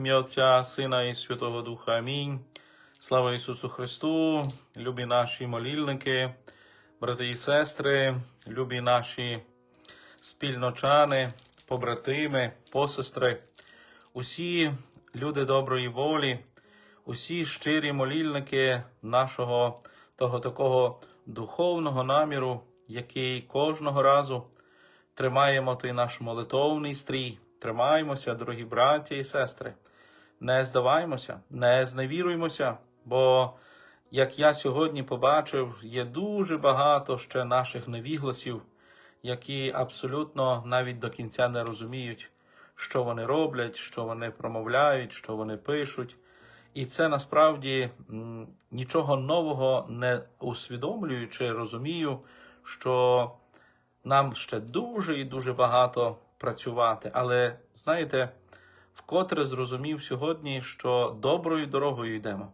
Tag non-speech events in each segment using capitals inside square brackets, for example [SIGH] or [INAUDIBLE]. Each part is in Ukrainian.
ім'я Отця, Сина і Святого Духа. Амінь. Слава Ісусу Христу, любі наші молільники, брати і сестри, любі наші спільночани, побратими, посестри, усі люди доброї волі, усі щирі молільники нашого того такого духовного наміру, який кожного разу тримаємо той наш молитовний стрій. Тримаємося, дорогі браття і сестри. Не здаваймося, не зневіруймося, бо, як я сьогодні побачив, є дуже багато ще наших невігласів, які абсолютно навіть до кінця не розуміють, що вони роблять, що вони промовляють, що вони пишуть. І це насправді нічого нового не усвідомлюючи, розумію, що нам ще дуже і дуже багато працювати. Але знаєте, вкотре зрозумів сьогодні, що доброю дорогою йдемо.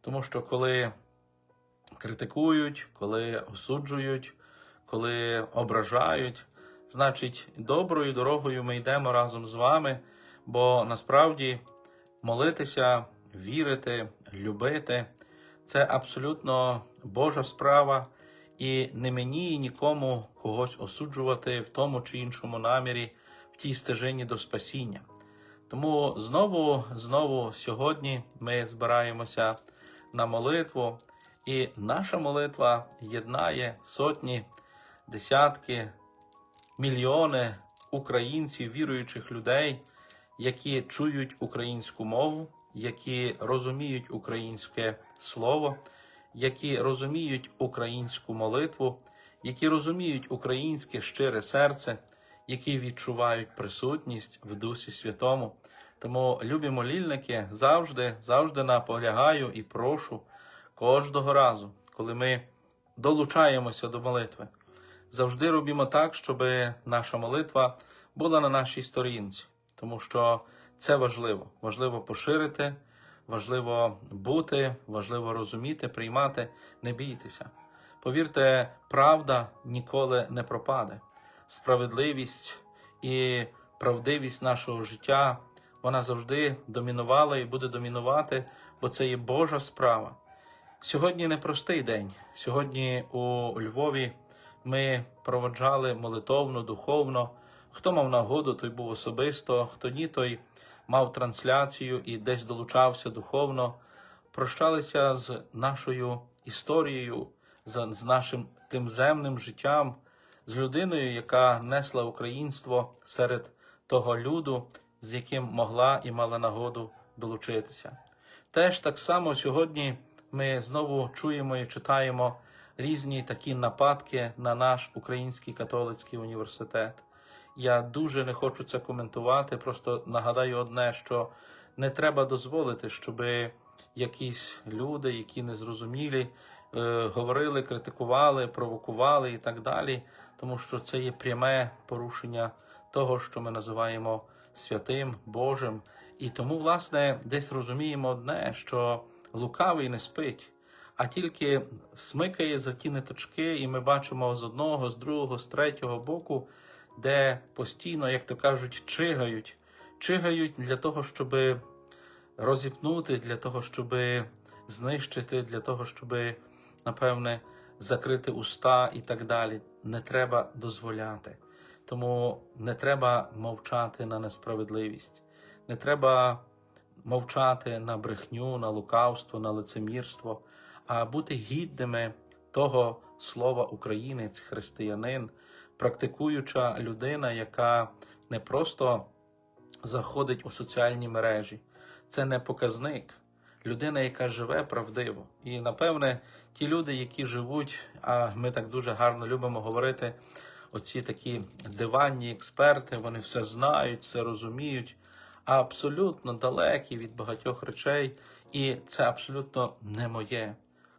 Тому що коли критикують, коли осуджують, коли ображають, значить, доброю дорогою ми йдемо разом з вами, бо насправді молитися, вірити, любити це абсолютно Божа справа, і не мені і нікому когось осуджувати в тому чи іншому намірі в тій стежині до спасіння. Тому знову, знову сьогодні ми збираємося на молитву, і наша молитва єднає сотні, десятки, мільйони українців, віруючих людей, які чують українську мову, які розуміють українське слово, які розуміють українську молитву, які розуміють українське щире серце, які відчувають присутність в Дусі Святому. Тому, любі молільники, завжди, завжди наполягаю і прошу кожного разу, коли ми долучаємося до молитви, завжди робімо так, щоб наша молитва була на нашій сторінці, тому що це важливо. Важливо поширити, важливо бути, важливо розуміти, приймати, не бійтеся. Повірте, правда ніколи не пропаде. Справедливість і правдивість нашого життя вона завжди домінувала і буде домінувати, бо це є Божа справа. Сьогодні непростий день. Сьогодні у Львові ми проводжали молитовно, духовно. Хто мав нагоду, той був особисто, хто ні, той мав трансляцію і десь долучався духовно. Прощалися з нашою історією, з, нашим тим земним життям, з людиною, яка несла українство серед того люду, з яким могла і мала нагоду долучитися. Теж так само сьогодні ми знову чуємо і читаємо різні такі нападки на наш український католицький університет. Я дуже не хочу це коментувати. Просто нагадаю одне, що не треба дозволити, щоб якісь люди, які незрозумілі, е, говорили, критикували, провокували і так далі, тому що це є пряме порушення того, що ми називаємо святим Божим. І тому, власне, десь розуміємо одне, що лукавий не спить, а тільки смикає за ті ниточки, і ми бачимо з одного, з другого, з третього боку, де постійно, як то кажуть, чигають, чигають для того, щоб розіпнути, для того, щоб знищити, для того, щоб, напевне, закрити уста і так далі. Не треба дозволяти. Тому не треба мовчати на несправедливість, не треба мовчати на брехню, на лукавство, на лицемірство, а бути гідними того слова українець, християнин, практикуюча людина, яка не просто заходить у соціальні мережі, це не показник. Людина, яка живе правдиво. І напевне, ті люди, які живуть, а ми так дуже гарно любимо говорити, оці такі диванні експерти, вони все знають, все розуміють, а абсолютно далекі від багатьох речей, і це абсолютно не моє.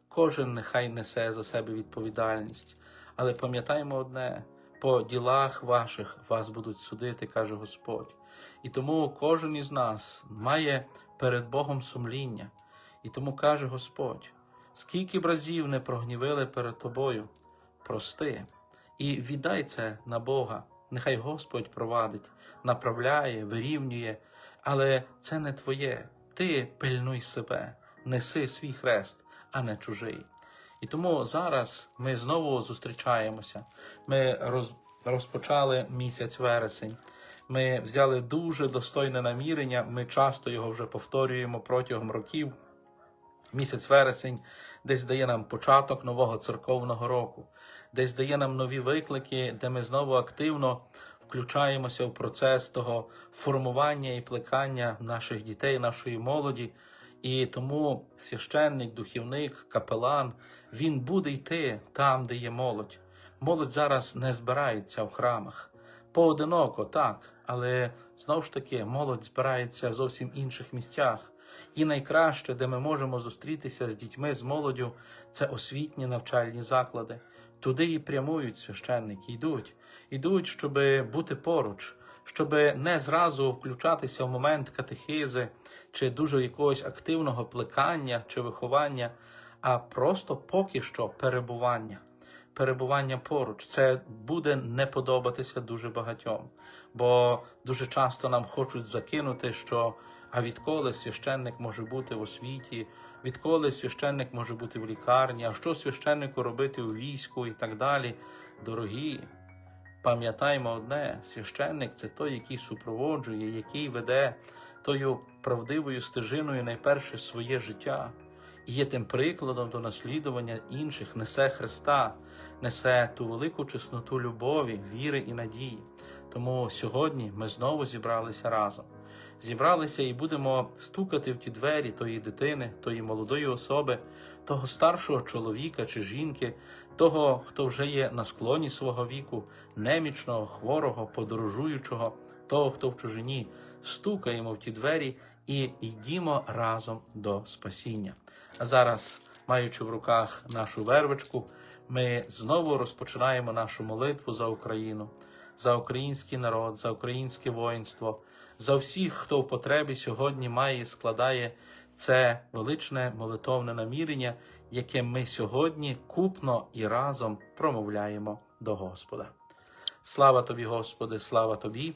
Кожен нехай несе за себе відповідальність. Але пам'ятаємо одне: по ділах ваших вас будуть судити, каже Господь. І тому кожен із нас має перед Богом сумління. І тому каже Господь: скільки б разів не прогнівили перед тобою, прости. І віддай це на Бога. Нехай Господь провадить, направляє, вирівнює, Але це не твоє. Ти пильнуй себе, неси свій хрест, а не чужий. І тому зараз ми знову зустрічаємося. Ми роз, розпочали місяць вересень. Ми взяли дуже достойне намірення. Ми часто його вже повторюємо протягом років. Місяць вересень десь дає нам початок нового церковного року, десь дає нам нові виклики, де ми знову активно включаємося в процес того формування і плекання наших дітей, нашої молоді. І тому священник, духівник, капелан він буде йти там, де є молодь. Молодь зараз не збирається в храмах. Поодиноко, так, але знову ж таки молодь збирається в зовсім інших місцях. І найкраще, де ми можемо зустрітися з дітьми, з молоддю, це освітні навчальні заклади. Туди і прямують священники, йдуть, йдуть, щоб бути поруч, щоб не зразу включатися в момент катехизи чи дуже якогось активного плекання чи виховання, а просто поки що перебування. Перебування поруч. Це буде не подобатися дуже багатьом, бо дуже часто нам хочуть закинути, що а відколи священник може бути в освіті, відколи священник може бути в лікарні, а що священнику робити у війську? І так далі. Дорогі, пам'ятаймо одне: священник це той, який супроводжує, який веде тою правдивою стежиною найперше своє життя. І є тим прикладом до наслідування інших, несе Христа, несе ту велику чесноту любові, віри і надії. Тому сьогодні ми знову зібралися разом. Зібралися і будемо стукати в ті двері тої дитини, тої молодої особи, того старшого чоловіка чи жінки, того, хто вже є на склоні свого віку, немічного, хворого, подорожуючого, того, хто в чужині, стукаємо в ті двері і йдімо разом до спасіння. А зараз, маючи в руках нашу вервочку, ми знову розпочинаємо нашу молитву за Україну, за український народ, за українське воїнство, за всіх, хто в потребі сьогодні має і складає це величне молитовне намірення, яке ми сьогодні купно і разом промовляємо до Господа. Слава тобі, Господи, слава тобі,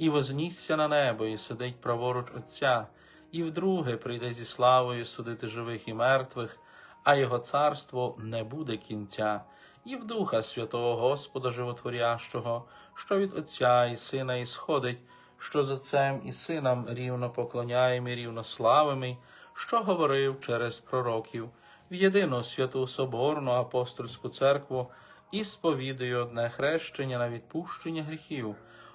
і вознісся на небо, і сидить праворуч Отця, і вдруге прийде зі славою судити живих і мертвих, а його царство не буде кінця. І в Духа Святого Господа Животворящого, що від Отця і Сина ісходить, що з Отцем і Сином рівно поклоняємо і рівно славимо, що говорив через пророків, в єдину святу Соборну апостольську церкву і сповідую одне хрещення на відпущення гріхів,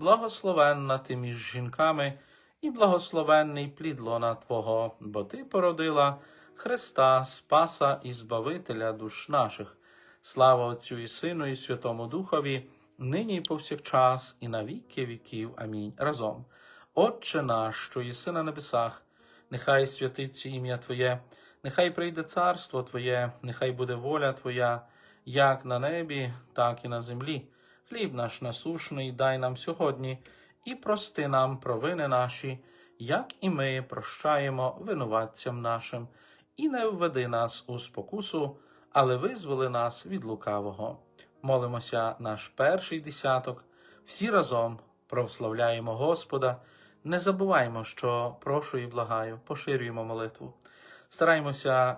благословенна ти між жінками, і благословенний плід лона Твого, бо Ти породила Христа, Спаса і Збавителя душ наших. Слава Отцю і Сину, і Святому Духові, нині і повсякчас, і на віки віків. Амінь. Разом. Отче наш, що єси на небесах, нехай святиться ім'я Твоє, нехай прийде царство Твоє, нехай буде воля Твоя, як на небі, так і на землі. Хліб наш насушний дай нам сьогодні, і прости нам провини наші, як і ми прощаємо винуватцям нашим, і не введи нас у спокусу, але визволи нас від лукавого. Молимося наш перший десяток, всі разом прославляємо Господа. Не забуваймо, що прошу і благаю, поширюємо молитву. Стараймося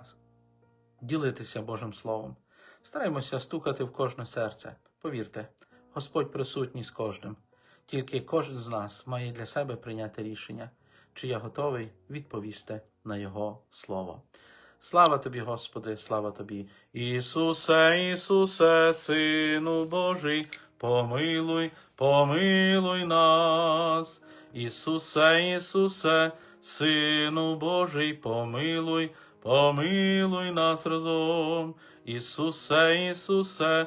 ділитися Божим Словом, стараймося стукати в кожне серце. Повірте, Господь присутній з кожним. Тільки кожен з нас має для себе прийняти рішення, чи я готовий відповісти на Його Слово. Слава тобі, Господи, слава тобі, Ісусе, Ісусе, Сину Божий, помилуй, помилуй нас. Ісусе, Ісусе, Сину Божий, помилуй, помилуй нас разом. Ісусе, Ісусе,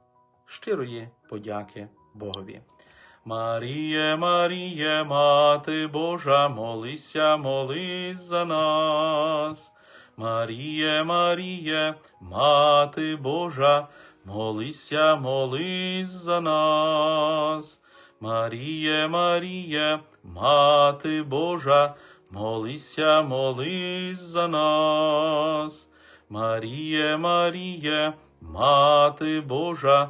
щирої подяки Богові. Маріє, Маріє, Мати Божа, молися, молись за нас. Маріє, Маріє, Мати Божа, молися, молись за нас. Маріє, Маріє, Мати Божа, молися, молись за нас. Маріє, Маріє, Мати Божа,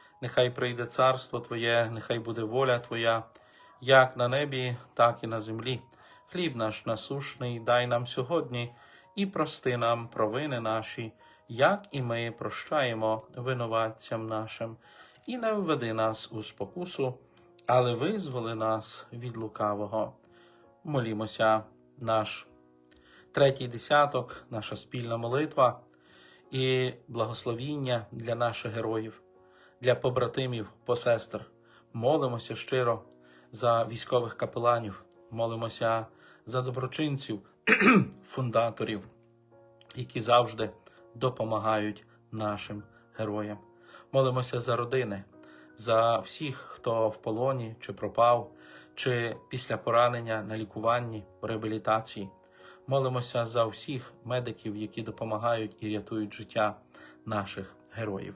нехай прийде царство Твоє, нехай буде воля Твоя, як на небі, так і на землі. Хліб наш насушний дай нам сьогодні і прости нам провини наші, як і ми прощаємо винуватцям нашим, і не введи нас у спокусу, але визволи нас від лукавого. Молімося, наш третій десяток, наша спільна молитва і благословіння для наших героїв, для побратимів, посестер. Молимося щиро за військових капеланів, молимося за доброчинців, [CLEARS THROAT] фундаторів, які завжди допомагають нашим героям. Молимося за родини, за всіх, хто в полоні чи пропав, чи після поранення на лікуванні, реабілітації. Молимося за всіх медиків, які допомагають і рятують життя наших героїв.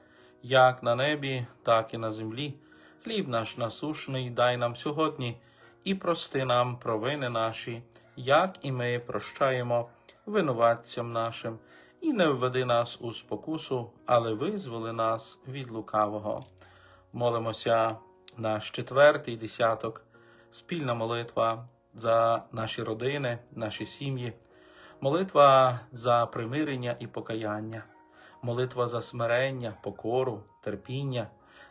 як на небі, так і на землі. Хліб наш насушний дай нам сьогодні, і прости нам провини наші, як і ми прощаємо винуватцям нашим, і не введи нас у спокусу, але визволи нас від лукавого. Молимося наш четвертий десяток, спільна молитва за наші родини, наші сім'ї, молитва за примирення і покаяння, молитва за смирення, покору, терпіння,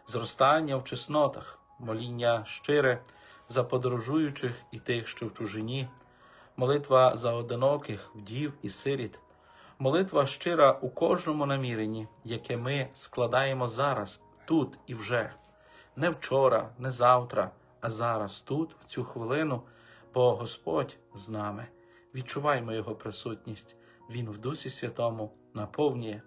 зростання в чеснотах, моління щире за подорожуючих і тих, що в чужині, молитва за одиноких, вдів і сиріт, молитва щира у кожному наміренні, яке ми складаємо зараз, тут і вже, не вчора, не завтра, а зараз, тут, в цю хвилину, бо Господь з нами. Відчуваймо Його присутність, Він в Дусі Святому наповнює,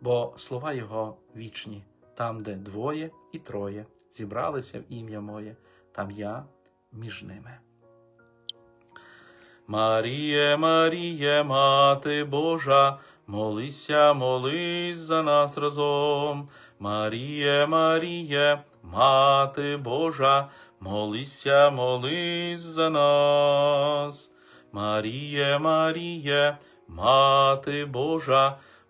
бо слова Його вічні, там, де двоє і троє зібралися в ім'я Моє, там я між ними. Маріє, Маріє, Мати Божа, молися, молись за нас разом. Маріє, Маріє, Мати Божа, молися, молись за нас. Маріє, Маріє, Мати Божа,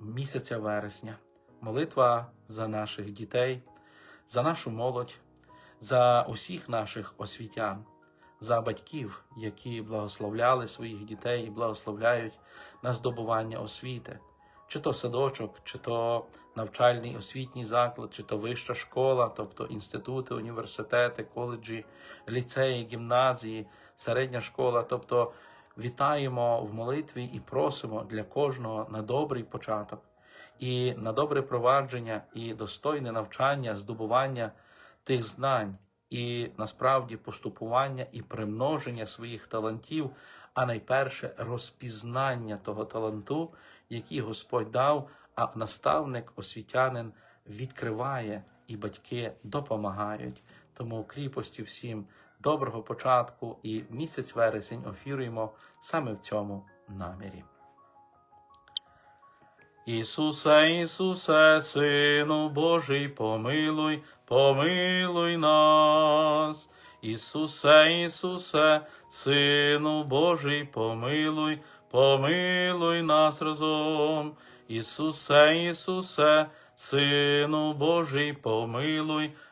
місяця вересня, молитва за наших дітей за нашу молодь, за усіх наших освітян, за батьків, які благословляли своїх дітей і благословляють на здобування освіти, чи то садочок, чи то навчальний освітній заклад, чи то вища школа, тобто інститути, університети, коледжі, ліцеї, гімназії, середня школа, тобто вітаємо в молитві і просимо для кожного на добрий початок і на добре провадження, і достойне навчання, здобування тих знань, і насправді поступування і примноження своїх талантів, а найперше розпізнання того таланту, який Господь дав, а наставник, освітянин відкриває, і батьки допомагають. Тому кріпості всім доброго початку і місяць вересень офіруємо саме в цьому намірі. Ісусе, Ісусе, Сину Божий, помилуй, помилуй нас. Ісусе, Ісусе, Сину Божий, помилуй, помилуй нас разом. Ісусе, Ісусе, Сину Божий, помилуй,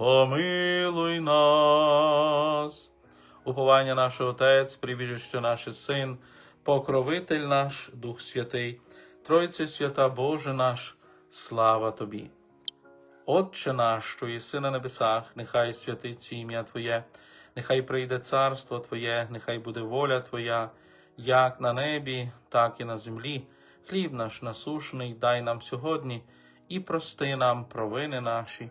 помилуй нас. Уповання наш Отець, прибіжище наш Син, покровитель наш, Дух Святий, Тройце свята Боже наш, слава Тобі. Отче наш, що єси на небесах, нехай святиться ім'я Твоє, нехай прийде царство Твоє, нехай буде воля Твоя, як на небі, так і на землі. Хліб наш насушний дай нам сьогодні і прости нам провини наші,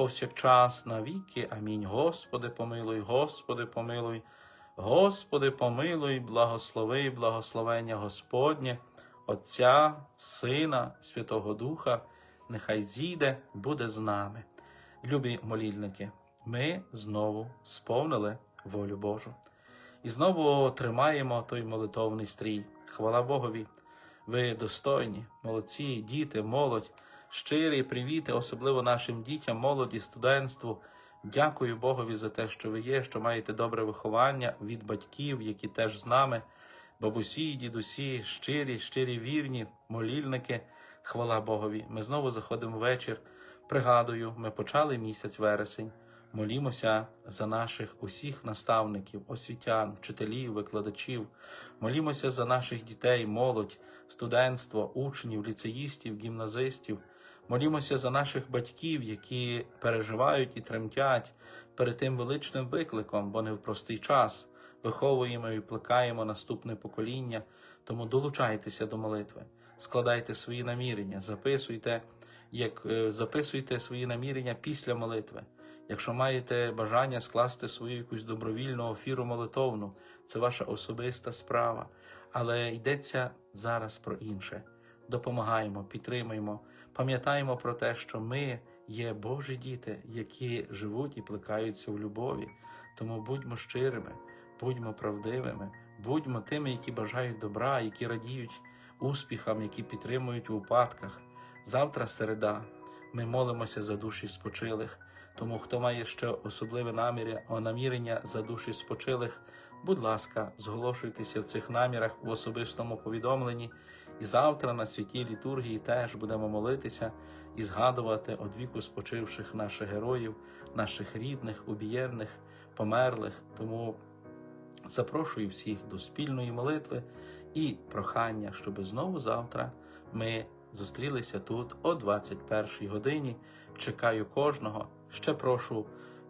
повсякчас, навіки. Амінь. Господи, помилуй, Господи, помилуй, Господи, помилуй, благослови, благословення Господнє, Отця, Сина, Святого Духа, нехай зійде, буде з нами. Любі молільники, ми знову сповнили волю Божу. І знову тримаємо той молитовний стрій. Хвала Богові. Ви достойні, молодці, діти, молодь, щирі привіти, особливо нашим дітям, молоді, студентству. Дякую Богові за те, що ви є, що маєте добре виховання від батьків, які теж з нами, бабусі, дідусі, щирі, щирі вірні, молільники. Хвала Богові. Ми знову заходимо вечір. Пригадую, ми почали місяць вересень. Молімося за наших усіх наставників, освітян, вчителів, викладачів. Молімося за наших дітей, молодь, студентство, учнів, ліцеїстів, гімназистів. Молімося за наших батьків, які переживають і тремтять перед тим величним викликом, бо не в простий час. Виховуємо і плекаємо наступне покоління. Тому долучайтеся до молитви, складайте свої намірення, записуйте, як е, записуйте свої намірення після молитви. Якщо маєте бажання скласти свою якусь добровільну офіру молитовну, це ваша особиста справа. Але йдеться зараз про інше. Допомагаємо, підтримуємо, пам'ятаємо про те, що ми є Божі діти, які живуть і плекаються в любові. Тому будьмо щирими, будьмо правдивими, будьмо тими, які бажають добра, які радіють успіхам, які підтримують у упадках. Завтра середа. Ми молимося за душі спочилих. Тому хто має ще особливе наміри, намірення за душі спочилих, будь ласка, зголошуйтеся в цих намірах в особистому повідомленні. І завтра на святій літургії теж будемо молитися і згадувати од віку спочивших наших героїв, наших рідних, убієнних, померлих. Тому запрошую всіх до спільної молитви і прохання, щоб знову завтра ми зустрілися тут о 21 годині. Чекаю кожного. Ще прошу,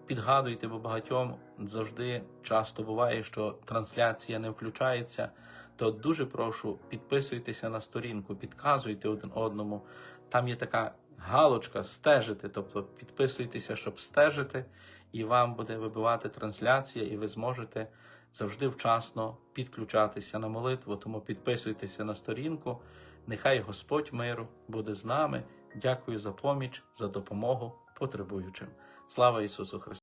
підгадуйте, бо багатьом завжди часто буває, що трансляція не включається. То дуже прошу, підписуйтеся на сторінку, підказуйте один одному. Там є така галочка стежити, тобто підписуйтеся, щоб стежити, і вам буде вибивати трансляція, і ви зможете завжди вчасно підключатися на молитву. Тому підписуйтеся на сторінку. Нехай Господь миру буде з нами. Дякую за поміч, за допомогу потребуючим. Слава Ісусу Христу!